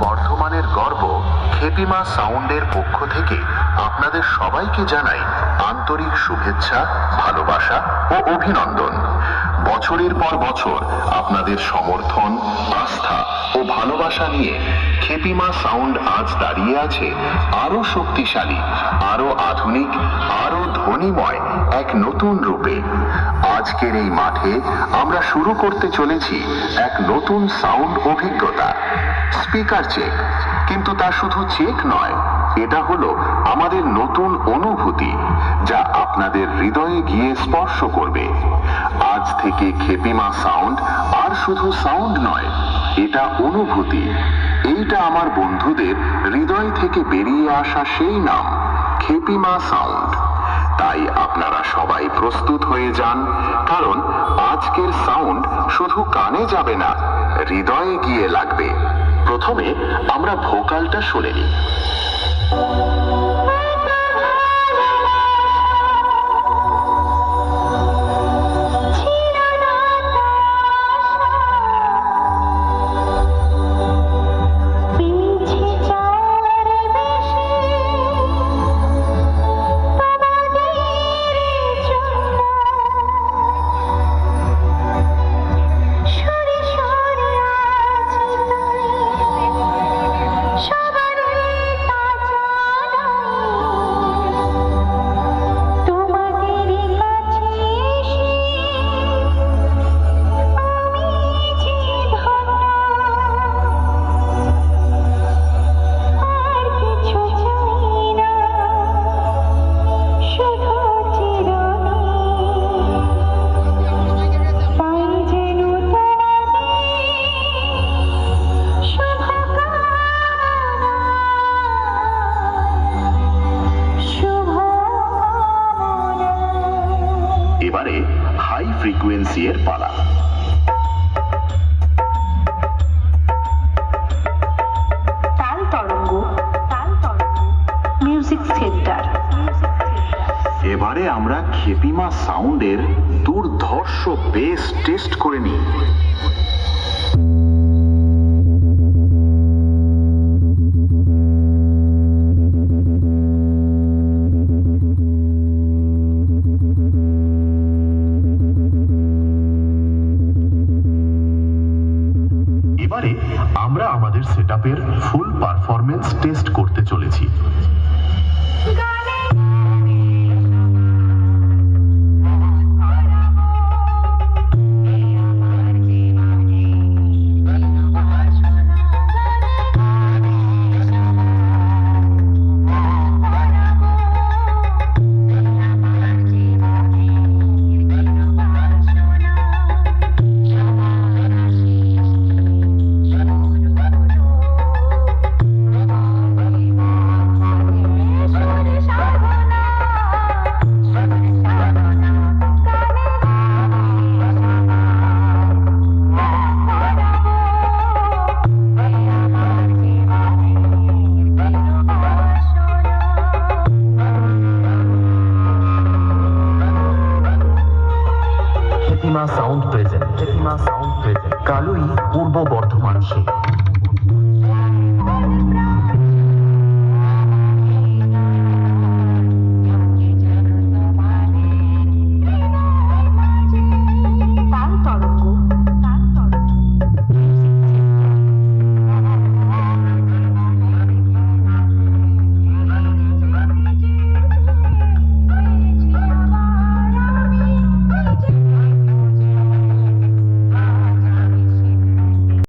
বর্ধমানের গর্ব খেপিমা সাউন্ডের পক্ষ থেকে আপনাদের সবাইকে জানাই আন্তরিক শুভেচ্ছা, ভালোবাসা ও অভিনন্দন। বছরের পর বছর আপনাদের সমর্থন, আস্থা ও ভালোবাসা নিয়ে খেপিমা সাউন্ড আজ দাঁড়িয়ে আছে আরও শক্তিশালী আরও আধুনিক আরও ধ্বনিময় এক নতুন রূপে। আজকের এই মাঠে আমরা শুরু করতে চলেছি এক নতুন সাউন্ড অভিজ্ঞতা। স্পিকার চেক, কিন্তু তা শুধু চেক নয় এটা হলো আমাদের নতুন অনুভূতি, যা আপনাদের হৃদয়ে গিয়ে স্পর্শ করবে। আজ থেকে খেপিমা সাউন্ড, আর শুধু সাউন্ড নয়, এটা অনুভূতি। এইটা আমার বন্ধুদের হৃদয় থেকে বেরিয়ে আসা সেই নাম, খেপিমা সাউন্ড। তাই আপনারা সবাই প্রস্তুত হয়ে যান, কারণ আজকের সাউন্ড শুধু কানে যাবে না, হৃদয়ে গিয়ে লাগবে। প্রথমে আমরা ভোকালটা শুনে নিই। Música এবারে হাই ফ্রিকুয়েন্সি এর পালা। তাল তরঙ্গ তাল তরঙ্গ মিউজিক সেন্টার এবারে আমরা খেপিমা সাউন্ডের দুর্ধর্ষ বেস টেস্ট করে নিই। এবারে আমরা আমাদের সেটআপের ফুল পারফরমেন্স টেস্ট করতে চলেছি। প্রেজেন্ট প্রেজেন্ট কালুই পূর্ব বর্ধমান সে